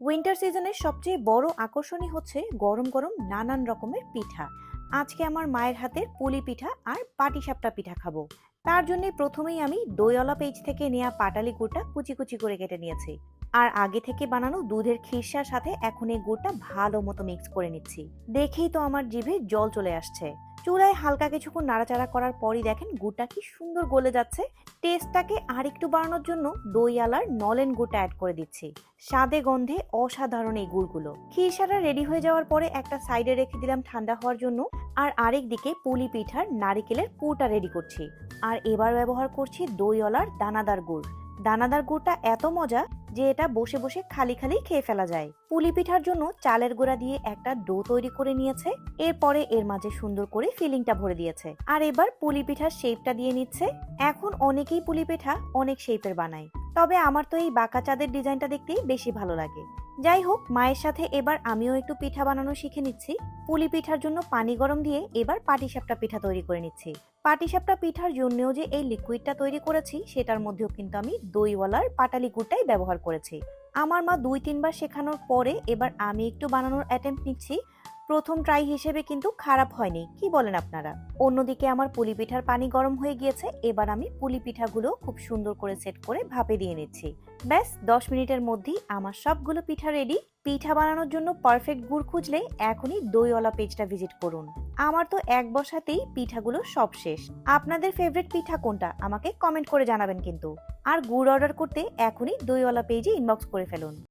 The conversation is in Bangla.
উইন্টার সিজনের সবচেয়ে বড় আকর্ষণই হচ্ছে গরম গরম নানান রকমের পিঠা। আজকে আমার মায়ের হাতের পুলি পিঠা আর পাটিসাপটা পিঠা খাব। তার জন্য প্রথমেই আমি দইওয়ালা পেজ থেকে নেওয়া পাটালি গুড়টা কুচি কুচি করে কেটে নিয়েছি। আর আগে থেকে বানানো দুধের খিরসার সাথে এখন এই গুড়টা ভালো মতো মিক্স করে নিচ্ছি। দেখেই তো আমার জিভে জল চলে আসছে। চুলায় হালকা কিছুক্ষণ নাড়াচাড়া করার পরই দেখেন গুড়টা কি সুন্দর গলে যাচ্ছে। টেস্টটাকে আর একটু বাড়ানোর জন্য দইয়ালার নলেন গুড়টা অ্যাড করে দিচ্ছি। স্বাদে গন্ধে অসাধারণ এই গুড়গুলো। খিরসাটা রেডি হয়ে যাওয়ার পরে একটা সাইডে রেখে দিলাম ঠান্ডা হওয়ার জন্য। আর আরেক দিকে পুলি পিঠার নারিকেলের পুরটা রেডি করছি। আর এবার ব্যবহার করছি দইওয়ালার দানাদার গুড়। দানাদার গুড়টা এত মজা যে এটা বসে বসে খালি খালি খেয়ে ফেলা যায়। পুলি পিঠার জন্য চালের গোড়া দিয়ে একটা ডো তৈরি করে নিয়েছে। এরপরে এর মাঝে সুন্দর করে ফিলিংটা ভরে দিয়েছে। আর এবার পুলি পিঠার শেপটা দিয়ে নিচ্ছে। এখন অনেকেই পুলি পিঠা অনেক শেপের বানায়। তবে আমার তো এই বাঁকা চাঁদের ডিজাইনটা দেখতেই বেশি ভালো লাগে। যাই হোক, মায়ের সাথে এবার আমিও একটু পিঠা বানানো শিখে নিচ্ছি। পুলি পিঠার জন্য পানি গরম দিয়ে এবার পাটিসাপটা পিঠা তৈরি করে নিচ্ছি। পাটিসাপটা পিঠার জন্যও যে এই লিকুইডটা তৈরি করেছি, সেটার মধ্যেও কিন্তু আমি দইওয়ালার পাটালি গুড়টাই ব্যবহার করেছি। আমার মা দুই তিনবার শেখানোর পরে এবার আমি একটু বানানোর অ্যাটেম্প নিচ্ছি। প্রথম ট্রাই হিসেবে কিন্তু খারাপ হয়নি। কি বলেন আপনারা? অন্যদিকে আমার পুলি পিঠার পানি গরম হয়ে গিয়েছে, এবার আমি পুলি পিঠাগুলো খুব সুন্দর করে সেট করে ভাপে দিয়ে নিচ্ছি। ব্যাস, দশ মিনিটের মধ্যেই আমার সবগুলো পিঠা রেডি পিঠা বানানোর জন্য পারফেক্ট গুড় খুঁজলে এখনই দইওয়ালা পেজটা ভিজিট করুন। আমার তো এক বসাতেই পিঠাগুলো সব শেষ। আপনাদের ফেভারিট পিঠা কোনটা? আমাকে কমেন্ট করে জানাবেন কিন্তু। আর গুড় অর্ডার করতে এখনই দইওয়ালা পেজে ইনবক্স করে ফেলুন।